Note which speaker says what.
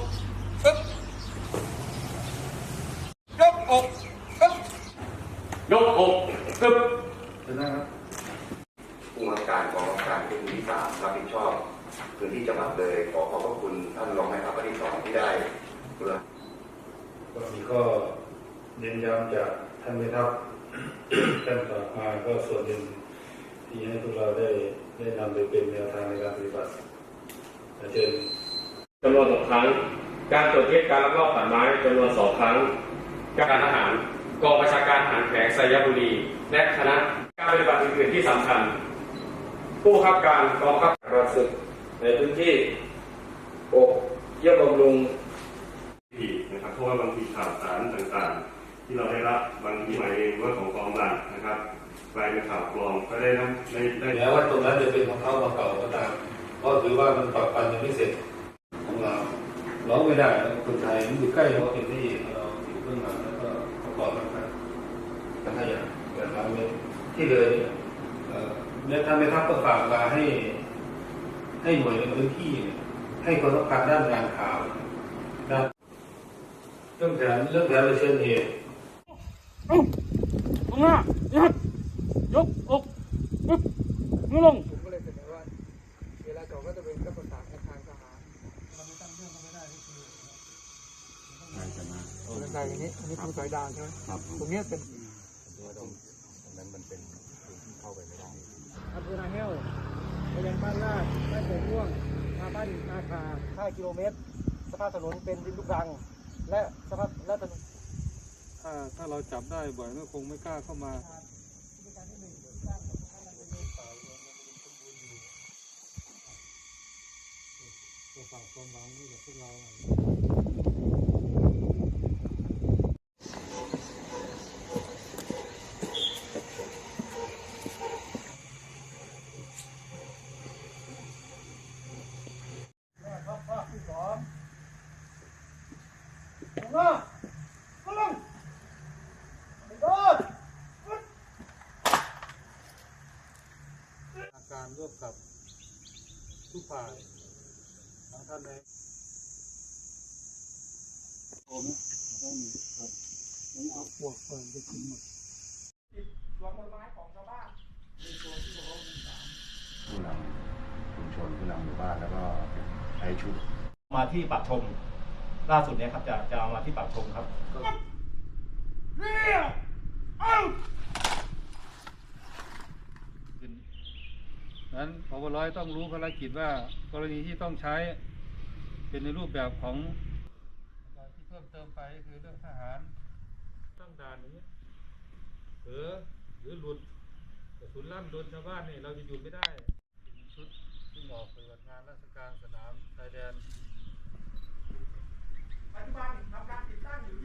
Speaker 1: กปึ๊กกึบยกอกปึ๊บถึง
Speaker 2: นะครับ
Speaker 1: ผู้บังการกองบังการพื้นที่สามรับผิดชอบพื้นที่จังหวัดเลยขอขอบพระคุณท่านรองแม่ทัพาคที่สองที่ได้เพื่อ
Speaker 2: ก็มีก็เน้นย้ำจากท่านแม่ทับท่านฝากมาก็ส่วนหนึ่งที่ให้พวกเราได้ได้นำไปเป็นแนวทางในการปฏิบัติอาจารย์
Speaker 3: จำนวนสองครั้ง การตรวจยึดการลักลอบตัดไม้จำนวนสองครั้ง การทหารกองประชาการทหารแขวงไซยบุรี และคณะการปฏิบัติอื่นๆที่สำคัญ ผู้บังคับการกองทัพการศึกในพื้นที่อกเยี่ยมบำรุง
Speaker 4: ผิดนะครับเพราะว่าบางทีข่าวสารต่างๆ ที่เราได้รับบางทีหมายเองว่าของกองบันนะครับกลายเป็นข่าวปลอมก็ได้นะได้ได้
Speaker 2: แม้ว่าตรงนั้นจะเป็นของเขามาเก่าก็ตามก็ถือว่ามันปรับปันยังไม่เสร็จของเรา เราไม่ได้นะคนไทยมันอยู่ใกล้เราเป็นที่เราอยู่เบื้องหลังแล้วก็ประกอบกันไปแต่ถ้าอย่างเกิดเราไม่ที่เลยเนี่ยท่านแม่ทัพก็ฝากมาให้ ให้หน่วยในพื้นที่ ให้ความสำคัญด้านงานข่าวด้านเรื่องแผนเรื่องแผนเผชิญเหตุ
Speaker 5: ลงหน้ายัดยกอกปึ๊บมือลง
Speaker 6: ผมก็เลยเสนอว่าเวลาเก่าก็จะเป็นก็ประสานกับทางทหาร เราไม่ตั้งเรื่องก็ไม่ได้ที่คือใครจะมาใครอย่างนี้อันนี้คือสายดานใช่ไหมครับตรงเนี้ยเป็นอำเภอนาแห้วไปยังบ้านลาดบ้านโป่งม่วงมาบ้านนาคา5กิโลเมตร สภาพถนนเป็นดินลูกรัง และสภาพและถนน
Speaker 2: ถ้าถ้าเราจับได้บ่อยก็คงไม่กล้าเข้ามา ฝากความหวังไว้กับพวกเราอาการร่วมกับทุกฝ่าย ทางท่านในผมต้องมีครับผมเอาพวกเปิดไปกินหมด
Speaker 1: ผู้นำชุมชนผู้นำหมู่บ้านแล้วก็ใช้ชุด
Speaker 7: มาที่ปากชม ล่าสุดเนี้ยครับจะจะมาที่ปากชมครับ
Speaker 2: นั้นพบร้อยต้องรู้ภารกิจว่ากรณีที่ต้องใช้เป็นในรูปแบบของที่เพิ่มเติมไปคือเรื่องทหารตั้งด่านอย่างเงี้ยเผือหรือหลุดกระสุนลั่นโดนชาวบ้านนี่เราจะหยุดไม่ได้ชุดที่ออกปฏิบัติงานราชการสนามชายแดนปัจจุบันทำการติดตั้งอยู่